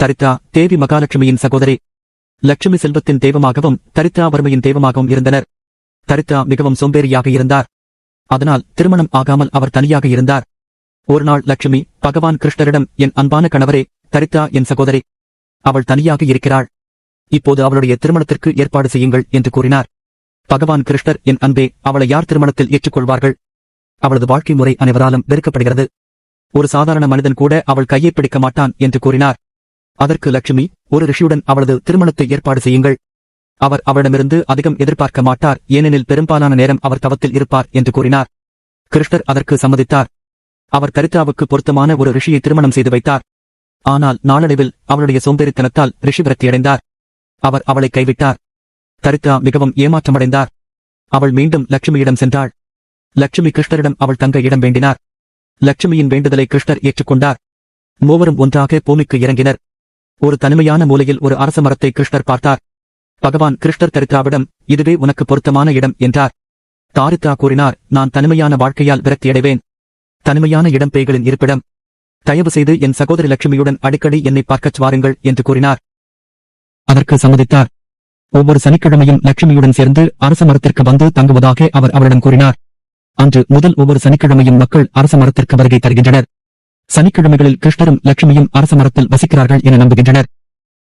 தரித்ரா தேவி மகாலட்சுமியின் சகோதரி. லட்சுமி செல்வத்தின் தெய்வமாகவும் தரித்ரா வறுமையின் தெய்வமாகவும் இருந்தனர். தரித்ரா மிகவும் சோம்பேறியாக இருந்தார். அதனால் திருமணம் ஆகாமல் அவர் தனியாக இருந்தார். ஒருநாள் லட்சுமி பகவான் கிருஷ்ணரிடம் என் அன்பான கணவரே தரித்ரா என் சகோதரி. அவள் தனியாக இருக்கிறாள். இப்போது அவளுடைய திருமணத்திற்கு ஏற்பாடு செய்யுங்கள் என்று கூறினார். பகவான் கிருஷ்ணர் என் அன்பே அவளை யார் திருமணத்தில் ஏற்றுக்கொள்வார்கள்? அவளது வாழ்க்கை முறை அனைவராலும் வெறுக்கப்படுகிறது. ஒரு சாதாரண மனிதன் கூட அவள் கையை பிடிக்க மாட்டான் என்று கூறினார். அதற்கு லட்சுமி ஒரு ரிஷியுடன் அவளது திருமணத்தை ஏற்பாடு செய்யுங்கள். அவர் அவளிடமிருந்து அதிகம் எதிர்பார்க்க மாட்டார் ஏனெனில் பெரும்பாலான நேரம் அவர் தவத்தில் இருப்பார் என்று கூறினார். கிருஷ்ணர் அதற்கு சம்மதித்தார். அவர் தரித்ராவுக்கு பொருத்தமான ஒரு ரிஷியை திருமணம் செய்து வைத்தார். ஆனால் நாளடைவில் அவளுடைய சோம்பேறித்தனத்தால் ரிஷி விரக்தியடைந்தார். அவர் அவளை கைவிட்டார். தரித்ரா மிகவும் ஏமாற்றமடைந்தார். அவள் மீண்டும் லட்சுமியிடம் சென்றாள். லட்சுமி கிருஷ்ணரிடம் அவள் தங்க இடம் வேண்டினார். லட்சுமியின் வேண்டுதலை கிருஷ்ணர் ஏற்றுக்கொண்டார். மூவரும் ஒன்றாக பூமிக்கு இறங்கினர். ஒரு தனிமையான மூலையில் ஒரு அரச மரத்தை கிருஷ்ணர் பார்த்தார். பகவான் கிருஷ்ணர் தரித்ராவிடம் இதுவே உனக்கு பொருத்தமான இடம் என்றார். தாரித்ரா கூறினார் நான் தனிமையான வாழ்க்கையால் விரக்தியடைவேன். தனிமையான இடம் பேய்களின் இருப்பிடம். தயவு செய்து என் சகோதரி லட்சுமியுடன் அடிக்கடி என்னை பார்க்கச் வாருங்கள் என்று கூறினார். அதற்கு சம்மதித்தார். ஒவ்வொரு சனிக்கிழமையும் லட்சுமியுடன் சேர்ந்து அரச மரத்திற்கு வந்து தங்குவதாக அவர் அவரிடம் கூறினார். அன்று முதல் ஒவ்வொரு சனிக்கிழமையும் மக்கள் அரச மரத்திற்கு வருகை தருகின்றனர். சனிக்கிழமைகளில் கிருஷ்ணரும் லட்சுமியும் அரச மரத்தில் வசிக்கிறார்கள் என நம்புகின்றனர்.